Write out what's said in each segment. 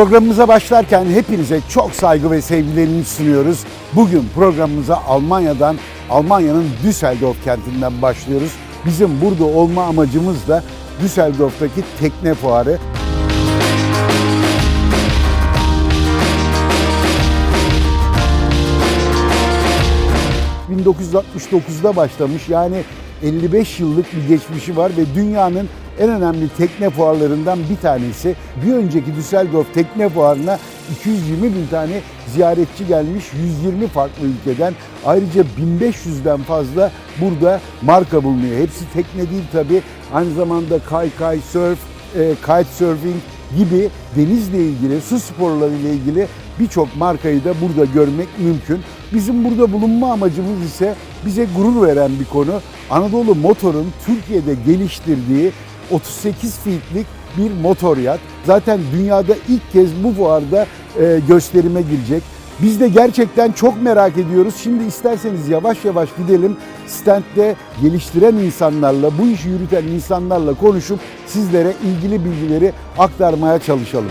Programımıza başlarken hepinize çok saygı ve sevgilerimi sunuyoruz. Bugün programımıza Almanya'dan, Almanya'nın Düsseldorf kentinden başlıyoruz. Bizim burada olma amacımız da Düsseldorf'taki tekne fuarı. 1969'da başlamış yani 55 yıllık bir geçmişi var ve dünyanın en önemli tekne fuarlarından bir tanesi. Bir önceki Düsseldorf Tekne Fuarı'na 220 bin tane ziyaretçi gelmiş 120 farklı ülkeden. Ayrıca 1500'den fazla burada marka bulunuyor. Hepsi tekne değil tabii. Aynı zamanda kaykay, surf, e, kitesurfing gibi denizle ilgili, su sporları ile ilgili birçok markayı da burada görmek mümkün. Bizim burada bulunma amacımız ise bize gurur veren bir konu. Anadolu Motor'un Türkiye'de geliştirdiği 38 feetlik bir motor yat. Zaten dünyada ilk kez bu fuarda e, gösterime girecek. Biz de gerçekten çok merak ediyoruz. Şimdi isterseniz yavaş yavaş gidelim. Stand'de geliştiren insanlarla, bu işi yürüten insanlarla konuşup sizlere ilgili bilgileri aktarmaya çalışalım.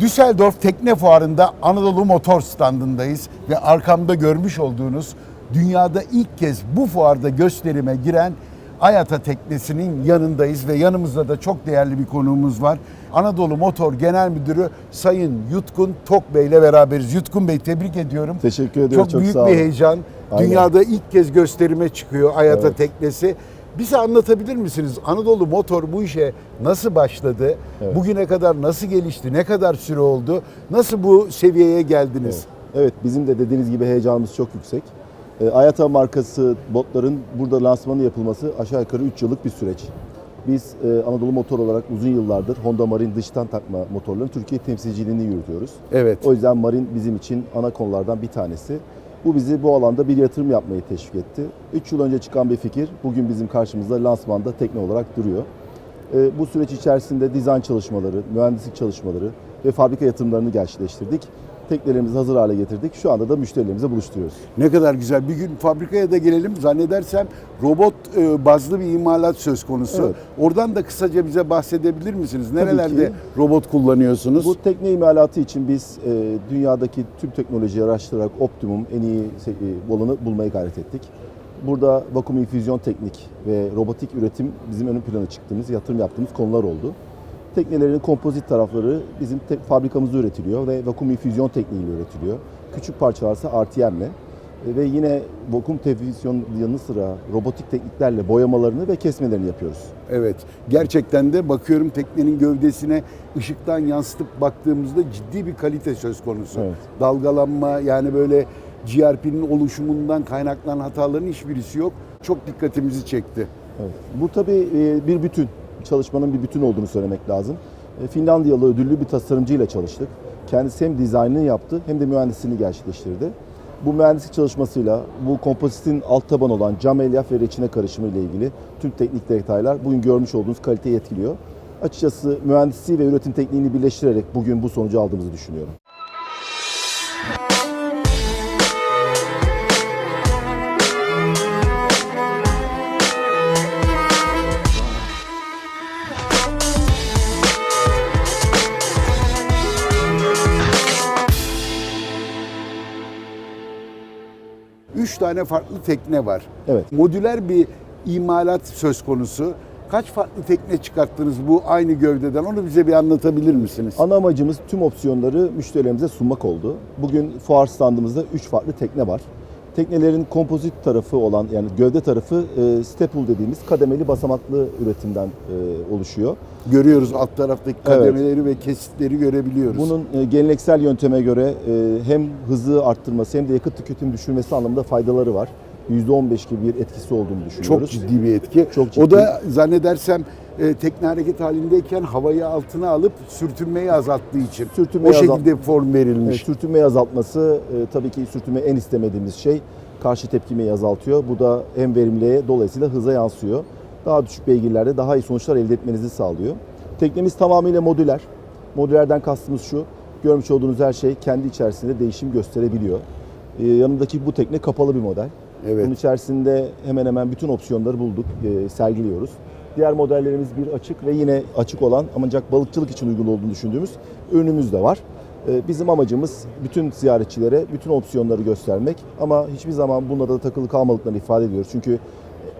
Düsseldorf Tekne Fuarı'nda Anadolu Motor standındayız ve arkamda görmüş olduğunuz dünyada ilk kez bu fuarda gösterime giren Ayata teknesinin yanındayız ve yanımızda da çok değerli bir konuğumuz var. Anadolu Motor Genel Müdürü Sayın Yutkun Tok Bey ile beraberiz. Yutkun Bey tebrik ediyorum. Teşekkür ediyorum. Çok, Çok, büyük sağ bir olun. heyecan. Aynen. Dünyada ilk kez gösterime çıkıyor Ayata Evet. teknesi. Bize anlatabilir misiniz? Anadolu Motor bu işe nasıl başladı? Evet. Bugüne kadar nasıl gelişti? Ne kadar süre oldu? Nasıl bu seviyeye geldiniz? Evet. evet, bizim de dediğiniz gibi heyecanımız çok yüksek. E, Ayata markası botların burada lansmanı yapılması aşağı yukarı 3 yıllık bir süreç. Biz e, Anadolu Motor olarak uzun yıllardır Honda Marine dıştan takma motorların Türkiye temsilciliğini yürütüyoruz. Evet. O yüzden Marine bizim için ana konulardan bir tanesi. Bu bizi bu alanda bir yatırım yapmayı teşvik etti. 3 yıl önce çıkan bir fikir bugün bizim karşımızda lansmanda tekne olarak duruyor. E, bu süreç içerisinde dizayn çalışmaları, mühendislik çalışmaları ve fabrika yatırımlarını gerçekleştirdik. Teknelerimizi hazır hale getirdik. Şu anda da müşterilerimize buluşturuyoruz. Ne kadar güzel. Bir gün fabrikaya da gelelim. Zannedersem robot e, bazlı bir imalat söz konusu. Evet. Oradan da kısaca bize bahsedebilir misiniz? Nerelerde ki. robot kullanıyorsunuz? Bu tekne imalatı için biz e, dünyadaki tüm teknolojiyi araştırarak optimum, en iyi e, olanı bulmaya gayret ettik. Burada vakum infüzyon teknik ve robotik üretim bizim ön plana çıktığımız, yatırım yaptığımız konular oldu. Teknelerin kompozit tarafları bizim tek fabrikamızda üretiliyor ve vakum infüzyon tekniğiyle üretiliyor. Küçük parçalarsa RTM'le E, ve yine vakum infüzyon yanı sıra robotik tekniklerle boyamalarını ve kesmelerini yapıyoruz. Evet. Gerçekten de bakıyorum teknenin gövdesine ışıktan yansıtıp baktığımızda ciddi bir kalite söz konusu. Evet. Dalgalanma yani böyle GRP'nin oluşumundan kaynaklanan hataların hiçbirisi yok. Çok dikkatimizi çekti. Evet. Bu tabii e, bir bütün, çalışmanın bir bütün olduğunu söylemek lazım. E, Finlandiyalı ödüllü bir tasarımcıyla çalıştık. Kendisi hem dizaynını yaptı hem de mühendisliğini gerçekleştirdi. Bu mühendislik çalışmasıyla bu kompozitin alt taban olan cam elyaf ve reçine karışımı ile ilgili tüm teknik detaylar bugün görmüş olduğunuz kaliteyi etkiliyor. Açıkçası mühendisliği ve üretim tekniğini birleştirerek bugün bu sonucu aldığımızı düşünüyorum. Üç tane farklı tekne var. Evet. Modüler bir imalat söz konusu. Kaç farklı tekne çıkarttınız bu aynı gövdeden? Onu bize bir anlatabilir misiniz? Ana amacımız tüm opsiyonları müşterilerimize sunmak oldu. Bugün fuar standımızda 3 farklı tekne var. Teknelerin kompozit tarafı olan yani gövde tarafı e, staple dediğimiz kademeli basamaklı üretimden e, oluşuyor. Görüyoruz alt taraftaki kademeleri ve kesitleri görebiliyoruz. Bunun e, geleneksel yönteme göre e, hem hızı arttırması hem de yakıt tüketimi düşürmesi anlamında faydaları var. %15 gibi bir etkisi olduğunu çok düşünüyoruz. ciddi bir etki. Çok O ciddi. da zannedersem e, tekne hareket halindeyken havayı altına alıp sürtünmeyi azalttığı için Sürtünmeyi o şekilde form verilmiş. sürtünmeyi azaltması e, tabii ki sürtünme en istemediğimiz şey. Karşı tepkimeyi azaltıyor. Bu da hem verimliliğe dolayısıyla hıza yansıyor. Daha düşük beygirlerde daha iyi sonuçlar elde etmenizi sağlıyor. Teknemiz tamamıyla modüler. Modülerden kastımız şu. Görmüş olduğunuz her şey kendi içerisinde değişim gösterebiliyor. E, yanındaki bu tekne kapalı bir model. Evet. Bunun içerisinde hemen hemen bütün opsiyonları bulduk, e, sergiliyoruz. Diğer modellerimiz bir açık ve yine açık olan ancak balıkçılık için uygun olduğunu düşündüğümüz ürünümüz de var. E, Bizim amacımız bütün ziyaretçilere bütün opsiyonları göstermek ama hiçbir zaman bunlara da takılı kalmadıklarını ifade ediyoruz. Çünkü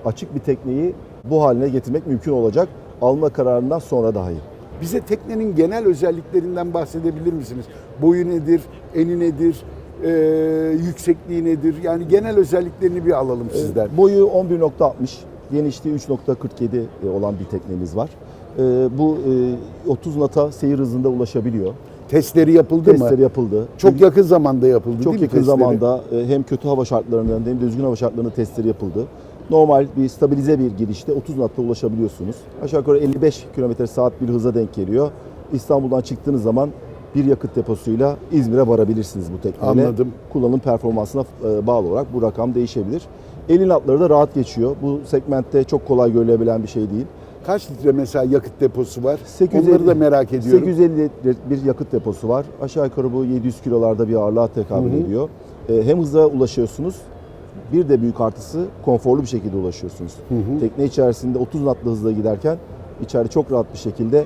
açık bir tekneyi bu haline getirmek mümkün olacak alma kararından sonra dahi. Bize teknenin genel özelliklerinden bahsedebilir misiniz? Boyu nedir, eni nedir, e, yüksekliği nedir? Yani genel özelliklerini bir alalım sizden. E, Boyu 11.60, genişliği 3.47 olan bir teknemiz var. E, Bu e, 30 nata seyir hızında ulaşabiliyor. Testleri yapıldı mı? Testleri yapıldı. Çok yakın zamanda yapıldı Çok değil mi yakın testleri? zamanda e, hem kötü hava şartlarında hem de düzgün hava şartlarında testleri yapıldı. Normal bir stabilize bir girişte 30 natta ulaşabiliyorsunuz. Aşağı yukarı 55 km saat bir hıza denk geliyor. İstanbul'dan çıktığınız zaman bir yakıt deposuyla İzmir'e varabilirsiniz bu tekneyle. Anladım. Kullanım performansına e, bağlı olarak bu rakam değişebilir. 50 natları da rahat geçiyor. Bu segmentte çok kolay görülebilen bir şey değil. Kaç litre mesela yakıt deposu var? 850 Onları da merak ediyorum. 850 litre bir yakıt deposu var. Aşağı yukarı bu 700 kilolarda bir ağırlığa tekabül Hı hı. ediyor. E, hem hıza ulaşıyorsunuz. Bir de büyük artısı konforlu bir şekilde ulaşıyorsunuz. hı. Tekne içerisinde 30 knotla hızla giderken içeride çok rahat bir şekilde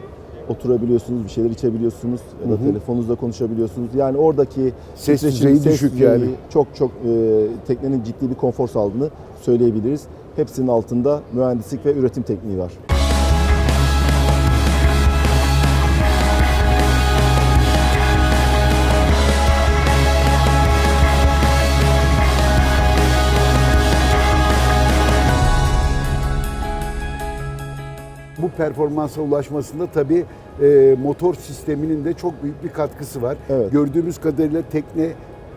oturabiliyorsunuz, bir şeyler içebiliyorsunuz ya da telefonunuzla konuşabiliyorsunuz. Yani oradaki Ses düzeyi ses düşük düzeyi yani. Çok çok e, teknenin ciddi bir konfor sağladığını söyleyebiliriz. Hepsinin altında mühendislik ve üretim tekniği var. Performansa ulaşmasında tabii e, motor sisteminin de çok büyük bir katkısı var. Evet. Gördüğümüz kadarıyla tekne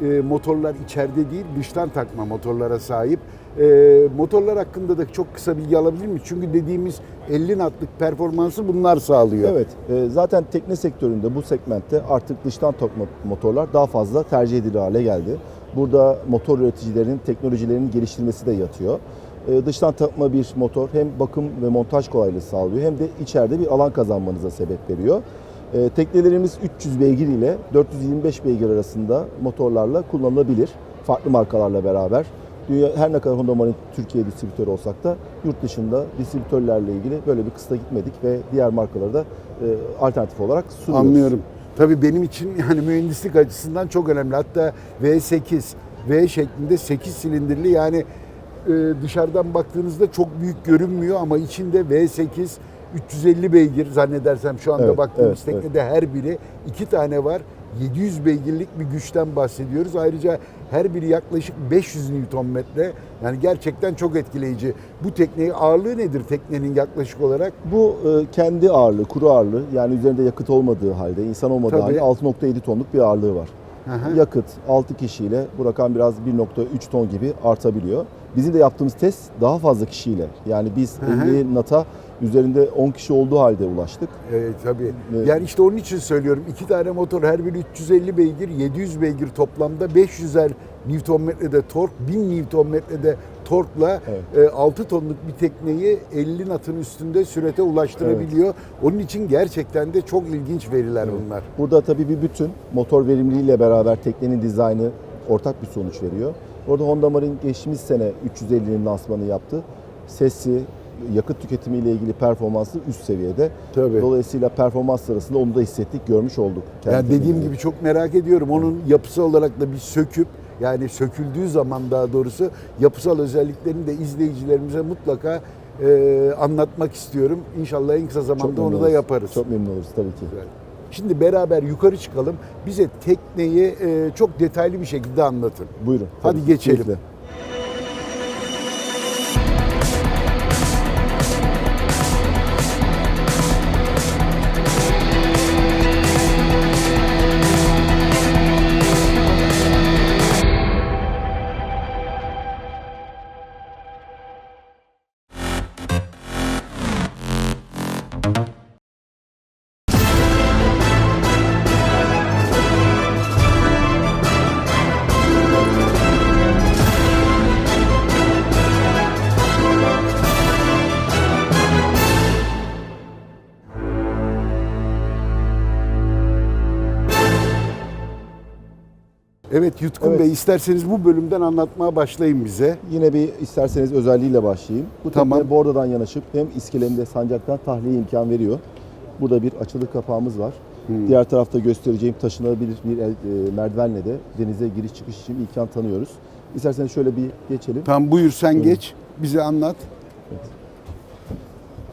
e, motorlar içeride değil dıştan takma motorlara sahip. E, motorlar hakkında da çok kısa bilgi alabilir miyiz? Çünkü dediğimiz 50 wattlık performansı bunlar sağlıyor. Evet, e, zaten tekne sektöründe bu segmentte artık dıştan takma motorlar daha fazla tercih edilir hale geldi. Burada motor üreticilerinin teknolojilerinin geliştirmesi de yatıyor. E, Dıştan takma bir motor hem bakım ve montaj kolaylığı sağlıyor hem de içeride bir alan kazanmanıza sebep veriyor. E, Teknelerimiz 300 beygir ile 425 beygir arasında motorlarla kullanılabilir. Farklı markalarla beraber. Dünya, her ne kadar Honda Marine Türkiye distribütörü olsak da yurt dışında distribütörlerle ilgili böyle bir kısıta gitmedik ve diğer markaları da e, alternatif olarak sunuyoruz. Anlıyorum. Tabii benim için yani mühendislik açısından çok önemli. Hatta V8, V şeklinde 8 silindirli yani dışarıdan baktığınızda çok büyük görünmüyor ama içinde V8 350 beygir zannedersem şu anda Evet, baktığımız evet, teknede her biri iki tane var. 700 beygirlik bir güçten bahsediyoruz. Ayrıca her biri yaklaşık 500 Nm. Yani gerçekten çok etkileyici. Bu tekneyi ağırlığı nedir teknenin yaklaşık olarak? Bu e, kendi ağırlığı, kuru ağırlığı yani üzerinde yakıt olmadığı halde, insan olmadığı Tabii. halde 6.7 tonluk bir ağırlığı var. Hı. Yakıt 6 kişiyle bu rakam biraz 1.3 ton gibi artabiliyor. Bizim de yaptığımız test daha fazla kişiyle. Yani biz Hı hı. 50 nata üzerinde 10 kişi olduğu halde ulaştık. Evet tabii. Evet. Yani işte onun için söylüyorum. iki tane motor her biri 350 beygir, 700 beygir toplamda 500'er Nm'de tork, 1000 Nm'de torkla Evet. e, 6 tonluk bir tekneyi 50 natın üstünde sürete ulaştırabiliyor. Onun için gerçekten de çok ilginç veriler bunlar. Burada tabii bir bütün motor verimliliğiyle beraber teknenin dizaynı ortak bir sonuç veriyor. Orada Honda Marine geçtiğimiz sene 350'nin lansmanı yaptı. Sesi, yakıt tüketimiyle ilgili performansı üst seviyede. Tabii. Dolayısıyla performans sırasında onu da hissettik, görmüş olduk. kendi Yani dediğim gibi çok merak ediyorum. Onun yapısı olarak da bir söküp yani söküldüğü zaman daha doğrusu yapısal özelliklerini de izleyicilerimize mutlaka e, anlatmak istiyorum. İnşallah en kısa zamanda onu da yaparız. Çok memnun oluruz tabii ki. Şimdi beraber yukarı çıkalım. Bize tekneyi e, çok detaylı bir şekilde anlatın. Buyurun. Hadi tabii geçelim. keyifle. Evet Yutkun Evet. Bey isterseniz bu bölümden anlatmaya başlayın bize. Yine bir isterseniz özelliğiyle başlayayım. Bu Tamam. tekne bordadan yanaşıp hem iskelemde sancaktan tahliye imkan veriyor. Burada bir açılı kapağımız var. Hmm. Diğer tarafta göstereceğim taşınabilir bir el, e, merdivenle de denize giriş çıkış için imkan tanıyoruz. İsterseniz şöyle bir geçelim. Tamam buyur sen Buyurun. geç. Bize anlat.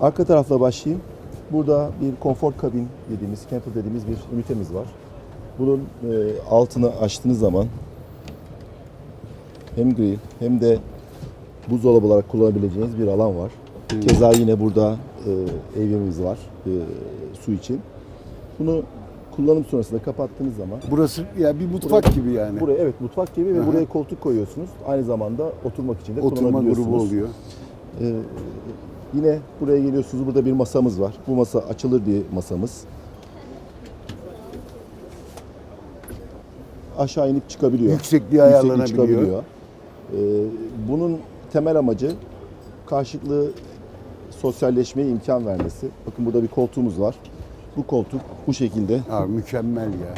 Arka tarafla başlayayım. Burada bir konfor kabin dediğimiz, camper dediğimiz bir ünitemiz var. Bunun e, altını açtığınız zaman hem grill hem de buzdolabı olarak kullanabileceğiniz bir alan var. Keza yine burada e, evyemiz var e, su için. Bunu kullanım sonrasında kapattığınız zaman Burası ya bir mutfak Buraya- gibi yani. buraya evet mutfak gibi ve Aha. buraya koltuk koyuyorsunuz. Aynı zamanda oturmak için de Oturma grubu oluyor. Ee, yine buraya geliyorsunuz. Burada bir masamız var. Bu masa açılır bir masamız. Aşağı inip çıkabiliyor. Yüksekliği Yüksekliği ayarlanabiliyor. çıkabiliyor. Ee, bunun temel amacı karşılıklı sosyalleşmeye imkan vermesi. Bakın burada bir koltuğumuz var. Bu koltuk bu şekilde Abi mükemmel ya.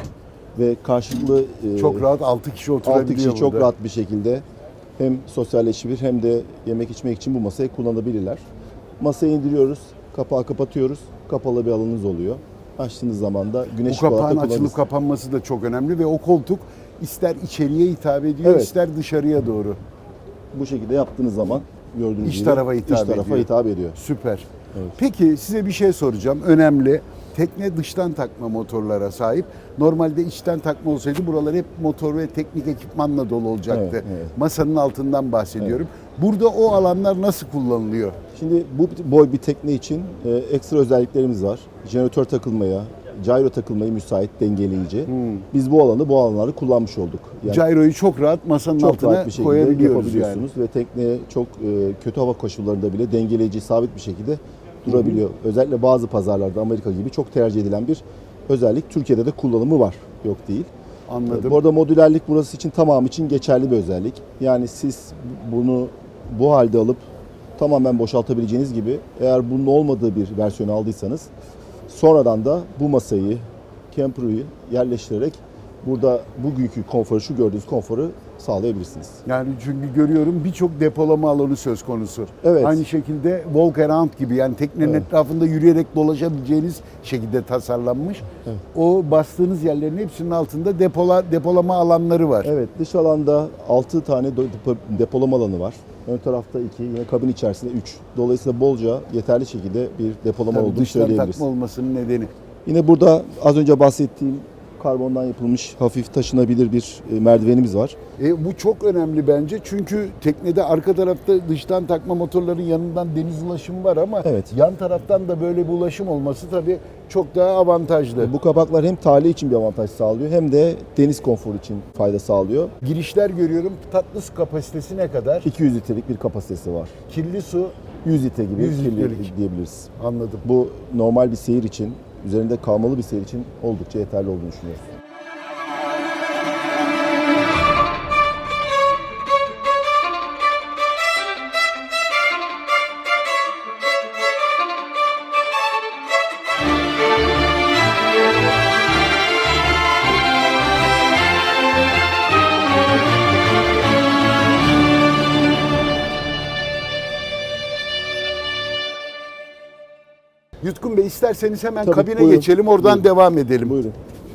ve karşılıklı e, Çok rahat 6 kişi oturabiliyor 6 kişi çok burada. rahat bir şekilde hem sosyalleşebilir hem de yemek içmek için bu masayı kullanabilirler. Masayı indiriyoruz, kapağı kapatıyoruz. Kapalı bir alanınız oluyor. Açtığınız zaman da güneş da kapağın açılıp kapanması da çok önemli ve o koltuk ister içeriye hitap ediyor Evet. ister dışarıya doğru. Bu şekilde yaptığınız zaman gördüğünüz İç gibi tarafa hitap iç tarafa ediyor. hitap ediyor. Süper. Evet. Peki size bir şey soracağım. Önemli. Tekne dıştan takma motorlara sahip. Normalde içten takma olsaydı buralar hep motor ve teknik ekipmanla dolu olacaktı. Evet, evet. Masanın altından bahsediyorum. Burada o alanlar nasıl kullanılıyor? Şimdi bu boy bir tekne için e, ekstra özelliklerimiz var. Jeneratör takılmaya, gyro takılmaya müsait dengeleyici. Biz bu alanı bu alanları kullanmış olduk. Yani Gyro'yu çok rahat masanın çok altına rahat bir koyabiliyoruz yapabiliyorsunuz ve tekne çok e, kötü hava koşullarında bile dengeleyici sabit bir şekilde durabiliyor. Özellikle bazı pazarlarda Amerika gibi çok tercih edilen bir özellik. Türkiye'de de kullanımı var. Yok değil. Anladım. Bu arada modülerlik burası için tamam için geçerli bir özellik. Yani siz bunu bu halde alıp tamamen boşaltabileceğiniz gibi eğer bunun olmadığı bir versiyonu aldıysanız sonradan da bu masayı, camper'ı yerleştirerek burada bugünkü konforu, şu gördüğünüz konforu sağlayabilirsiniz. Yani çünkü görüyorum birçok depolama alanı söz konusu. Evet. Aynı şekilde walk around gibi yani teknenin Evet. etrafında yürüyerek dolaşabileceğiniz şekilde tasarlanmış. Evet. O bastığınız yerlerin hepsinin altında depola, depolama alanları var. Evet, dış alanda 6 tane depolama alanı var. Ön tarafta 2, yine kabin içerisinde 3. Dolayısıyla bolca yeterli şekilde bir depolama Tabii olduğunu dıştan söyleyebiliriz. takma olmasının nedeni. Yine burada az önce bahsettiğim karbondan yapılmış hafif taşınabilir bir e, merdivenimiz var. E, bu çok önemli bence çünkü teknede arka tarafta dıştan takma motorların yanından deniz ulaşımı var ama Evet. yan taraftan da böyle bir ulaşım olması tabii çok daha avantajlı. Bu kapaklar hem tahliye için bir avantaj sağlıyor hem de deniz konforu için fayda sağlıyor. Girişler görüyorum. Tatlı su kapasitesi ne kadar? 200 litrelik bir kapasitesi var. Kirli su 100 litre gibi 100 kirli litrelik. diyebiliriz. anladım. Bu normal bir seyir için, üzerinde kalmalı bir seyir için oldukça yeterli olduğunu düşünüyoruz. İsterseniz hemen Tabii, kabine buyurun. geçelim oradan Buyurun. devam edelim. Buyurun.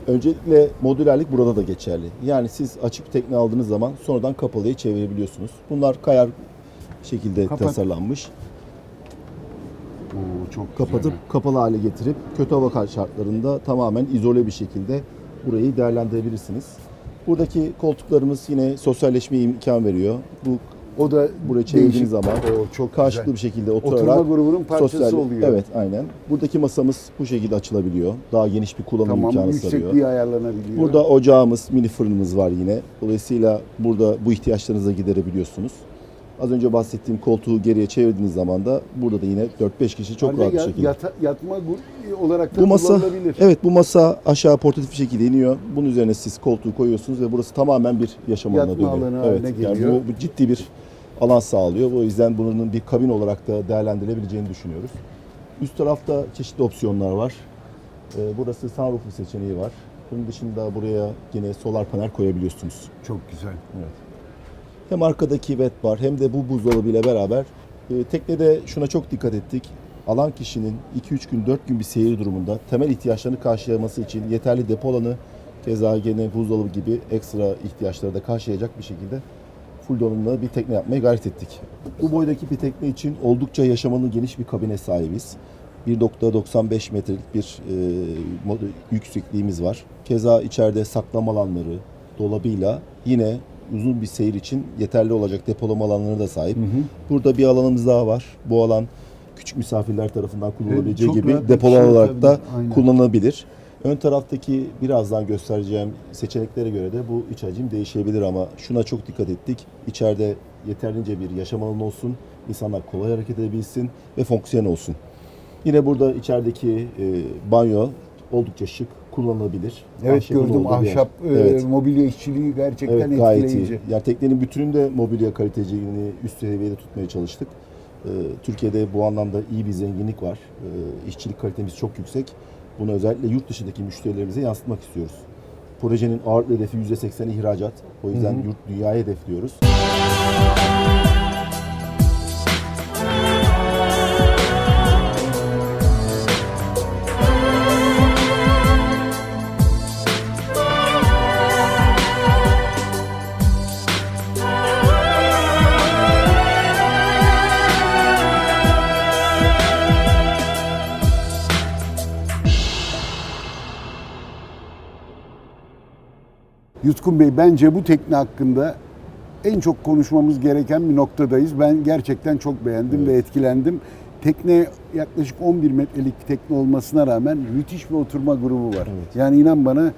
Öncelikle modülerlik burada da geçerli. Yani siz açık tekne aldığınız zaman sonradan kapalıya çevirebiliyorsunuz. Bunlar kayar şekilde Kapat. tasarlanmış. Oo, çok Kapatıp kapalı hale getirip kötü hava şartlarında tamamen izole bir şekilde burayı değerlendirebilirsiniz. Buradaki koltuklarımız yine sosyalleşmeye imkan veriyor. Bu O da buraya çevirdiğiniz değişik. zaman Oo, çok karşılıklı güzel. bir şekilde Oturma oturarak grubunun parçası sosyal- oluyor. Evet, aynen. Buradaki masamız bu şekilde açılabiliyor. Daha geniş bir kullanım Tamam imkanı sarıyor. yüksekliği ayarlanabiliyor. Burada ocağımız, mini fırınımız var yine. Dolayısıyla burada bu ihtiyaçlarınızı giderebiliyorsunuz. Az önce bahsettiğim koltuğu geriye çevirdiğiniz zaman da burada da yine 4-5 kişi çok Halde rahat bir şekilde. yata- yatma olarak da Bu masa kullanılabilir. evet bu masa aşağı portatif bir şekilde iniyor. Bunun üzerine siz koltuğu koyuyorsunuz ve burası tamamen bir yaşam Yatma alanına dönüyor. alanı haline evet, geliyor. Yani bu, bu ciddi bir alan sağlıyor. O yüzden bunun bir kabin olarak da değerlendirilebileceğini düşünüyoruz. Üst tarafta çeşitli opsiyonlar var. Ee, burası sunroof seçeneği var. Bunun dışında buraya yine solar panel koyabiliyorsunuz. Çok güzel. Evet. Hem arkadaki wet bar hem de bu buzdolabı ile beraber e, teknede şuna çok dikkat ettik. Alan kişinin 2-3 gün 4 gün bir seyir durumunda temel ihtiyaçlarını karşılaması için yeterli depo alanı keza gene buzdolabı gibi ekstra ihtiyaçları da karşılayacak bir şekilde full donanımlı bir tekne yapmaya gayret ettik. Bu boydaki bir tekne için oldukça yaşamalı geniş bir kabine sahibiz. 1.95 metrelik bir e, yüksekliğimiz var. Keza içeride saklama alanları dolabıyla yine uzun bir seyir için yeterli olacak depolama alanlarına da sahip. Burada bir alanımız daha var. Bu alan küçük misafirler tarafından kullanılabileceği çok gibi depolama olarak da tabii. Aynen. kullanılabilir. Ön taraftaki birazdan göstereceğim seçeneklere göre de bu iç hacim değişebilir ama şuna çok dikkat ettik. İçeride yeterince bir yaşam alanı olsun, insanlar kolay hareket edebilsin ve fonksiyon olsun. Yine burada içerideki e, banyo oldukça şık, kullanılabilir. Evet Ahşapın gördüm ahşap e, Evet. mobilya işçiliği gerçekten Evet gayet etkileyici. iyi. Yani teknenin bütününde mobilya kaliteciliğini üst seviyede tutmaya çalıştık. Ee, Türkiye'de bu anlamda iyi bir zenginlik var. Ee, işçilik kalitemiz çok yüksek. Bunu özellikle yurt dışındaki müşterilerimize yansıtmak istiyoruz. Projenin ağırlık hedefi %80 ihracat. O yüzden yurt dünyaya hedefliyoruz. Yutkun Bey bence bu tekne hakkında en çok konuşmamız gereken bir noktadayız. Ben gerçekten çok beğendim ve etkilendim. Tekne yaklaşık 11 metrelik tekne olmasına rağmen müthiş bir oturma grubu var. Evet. Yani inan bana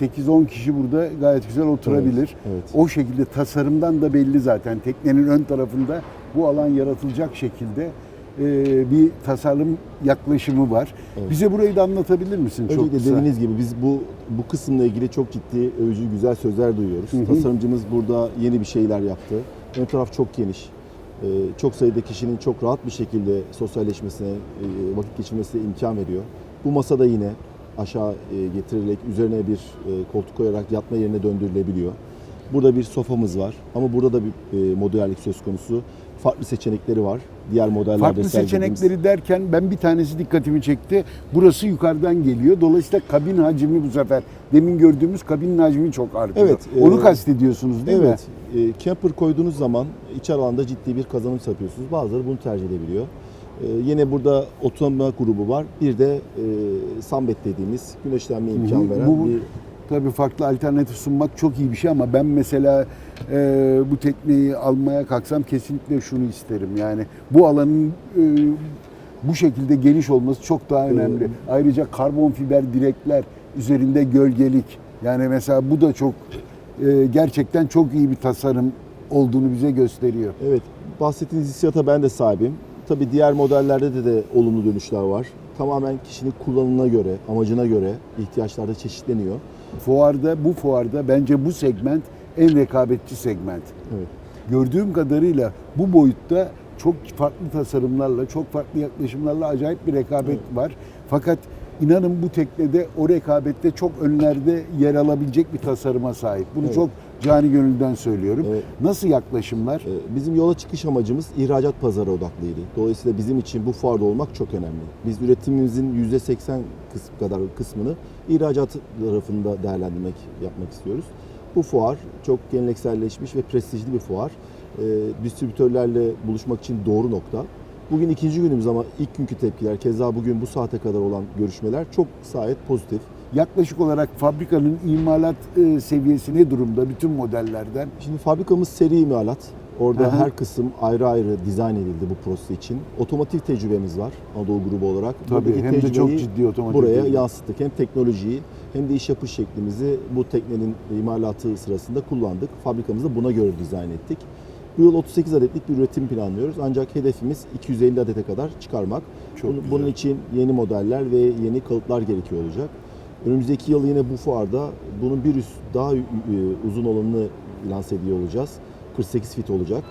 8-10 kişi burada gayet güzel oturabilir. Evet, evet. O şekilde tasarımdan da belli zaten. Teknenin ön tarafında bu alan yaratılacak şekilde bir tasarım yaklaşımı var. Evet. Bize burayı da anlatabilir misin çok Öncelikle kısa? dediğiniz gibi biz bu bu kısımla ilgili çok ciddi övücü güzel sözler duyuyoruz. Hı hı. Tasarımcımız burada yeni bir şeyler yaptı. Ön taraf çok geniş. Ee, çok sayıda kişinin çok rahat bir şekilde sosyalleşmesine, e, vakit geçirmesine imkan veriyor. Bu masada yine aşağı e, getirilerek üzerine bir e, koltuk koyarak yatma yerine döndürülebiliyor. Burada bir sofamız var ama burada da bir e, modülerlik söz konusu. Farklı seçenekleri var. Diğer modellerde Farklı seçenekleri derken ben bir tanesi dikkatimi çekti. Burası yukarıdan geliyor. Dolayısıyla kabin hacmi bu sefer demin gördüğümüz kabinin hacmi çok artıyor. Evet, Onu e, kastediyorsunuz değil mi? evet, e, camper koyduğunuz zaman iç alanda ciddi bir kazanım yapıyorsunuz. Bazıları bunu tercih edebiliyor. E, yine burada oturma grubu var. Bir de e, sambet dediğimiz güneşlenme imkan hı. veren Bu- bir Tabii farklı alternatif sunmak çok iyi bir şey ama ben mesela e, bu tekneyi almaya kalksam kesinlikle şunu isterim. Yani bu alanın e, bu şekilde geniş olması çok daha önemli. Ayrıca karbon fiber direkler üzerinde gölgelik. Yani mesela bu da çok e, gerçekten çok iyi bir tasarım olduğunu bize gösteriyor. Evet, bahsettiğiniz hissiyata ben de sahibim. Tabii diğer modellerde de, de olumlu dönüşler var. Tamamen kişinin kullanımına göre, amacına göre ihtiyaçlarda çeşitleniyor. Fuarda, bu fuarda bence bu segment en rekabetçi segment. Evet. Gördüğüm kadarıyla bu boyutta çok farklı tasarımlarla, çok farklı yaklaşımlarla acayip bir rekabet var. Fakat inanın bu teknede o rekabette çok önlerde yer alabilecek bir tasarıma sahip. Bunu Evet. çok cani gönülden söylüyorum. Evet. Nasıl yaklaşımlar? Ee, Bizim yola çıkış amacımız ihracat pazarı odaklıydı. Dolayısıyla bizim için bu fuarda olmak çok önemli. Biz üretimimizin %80 kısmı kadar kısmını ihracat tarafında değerlendirmek, yapmak istiyoruz. Bu fuar çok gelenekselleşmiş ve prestijli bir fuar. Ee, distribütörlerle buluşmak için doğru nokta. Bugün ikinci günümüz ama ilk günkü tepkiler, keza bugün bu saate kadar olan görüşmeler çok gayet pozitif. Yaklaşık olarak fabrikanın imalat e, seviyesi ne durumda bütün modellerden? Şimdi fabrikamız seri imalat. Orada Aha. her kısım ayrı ayrı dizayn edildi bu proses için. Otomotiv tecrübemiz var Anadolu grubu olarak. Tabii Buradaki hem de çok ciddi otomotiv. Buraya tecrübe. yansıttık. Hem teknolojiyi hem de iş yapış şeklimizi bu teknenin imalatı sırasında kullandık. Fabrikamızda buna göre dizayn ettik. Bu yıl 38 adetlik bir üretim planlıyoruz. Ancak hedefimiz 250 adete kadar çıkarmak. Çok Bunu- güzel. bunun için yeni modeller ve yeni kalıplar gerekiyor olacak. Önümüzdeki yıl yine bu fuarda bunun bir üst daha uzun olanını lanse ediyor olacağız. 48 fit olacak.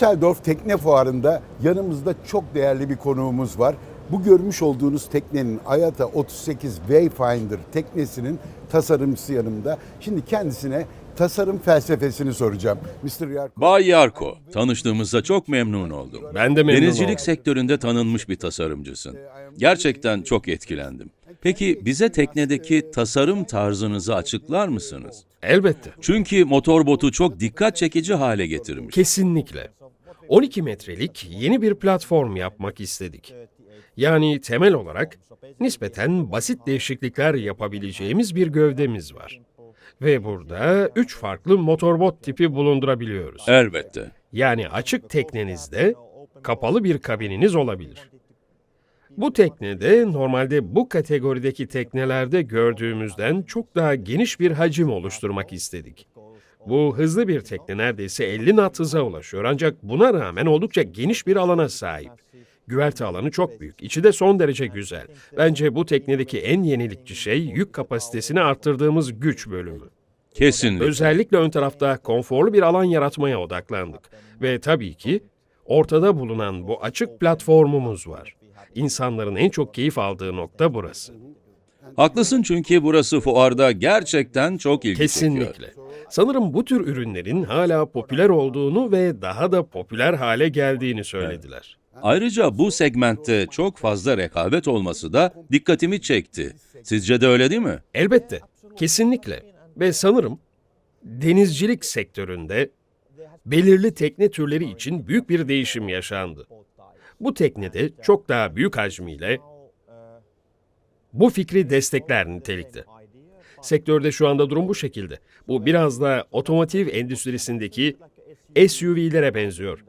Düsseldorf Tekne Fuarı'nda yanımızda çok değerli bir konuğumuz var. Bu görmüş olduğunuz teknenin Ayata 38 Wayfinder teknesinin tasarımcısı yanımda. Şimdi kendisine tasarım felsefesini soracağım. Mr. Yarko. Bay Yarko, tanıştığımızda çok memnun oldum. Ben de memnun Denizcilik oldum. sektöründe tanınmış bir tasarımcısın. Gerçekten çok etkilendim. Peki bize teknedeki tasarım tarzınızı açıklar mısınız? Elbette. Çünkü motorbotu çok dikkat çekici hale getirmiş. Kesinlikle. 12 metrelik yeni bir platform yapmak istedik. Yani temel olarak nispeten basit değişiklikler yapabileceğimiz bir gövdemiz var. Ve burada 3 farklı motorbot tipi bulundurabiliyoruz. Elbette. Yani açık teknenizde kapalı bir kabininiz olabilir. Bu teknede normalde bu kategorideki teknelerde gördüğümüzden çok daha geniş bir hacim oluşturmak istedik. Bu hızlı bir tekne neredeyse 50 knot hıza ulaşıyor ancak buna rağmen oldukça geniş bir alana sahip. Güverte alanı çok büyük, içi de son derece güzel. Bence bu teknedeki en yenilikçi şey yük kapasitesini arttırdığımız güç bölümü. Kesinlikle. Özellikle ön tarafta konforlu bir alan yaratmaya odaklandık. Ve tabii ki ortada bulunan bu açık platformumuz var. İnsanların en çok keyif aldığı nokta burası. Haklısın çünkü burası fuarda gerçekten çok ilgi çekiyor. Kesinlikle. Sanırım bu tür ürünlerin hala popüler olduğunu ve daha da popüler hale geldiğini söylediler. Ayrıca bu segmentte çok fazla rekabet olması da dikkatimi çekti. Sizce de öyle değil mi? Elbette, kesinlikle. Ve sanırım denizcilik sektöründe belirli tekne türleri için büyük bir değişim yaşandı. Bu teknede çok daha büyük hacmiyle bu fikri destekler nitelikte. Sektörde şu anda durum bu şekilde. Bu biraz da otomotiv endüstrisindeki SUV'lere benziyor.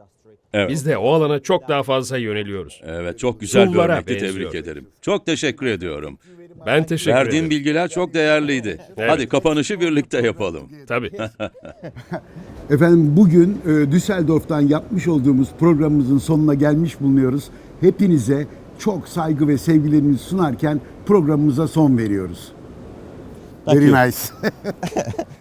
Evet. Biz de o alana çok daha fazla yöneliyoruz. Evet, çok güzel bir örnekti. benziyor. Tebrik ederim. Çok teşekkür ediyorum. Ben teşekkür Verdiğin ederim. bilgiler çok değerliydi. Hadi kapanışı birlikte yapalım. Tabii. Efendim bugün e, Düsseldorf'tan yapmış olduğumuz programımızın sonuna gelmiş bulunuyoruz. Hepinize çok saygı ve sevgilerimizi sunarken programımıza son veriyoruz. Very nice.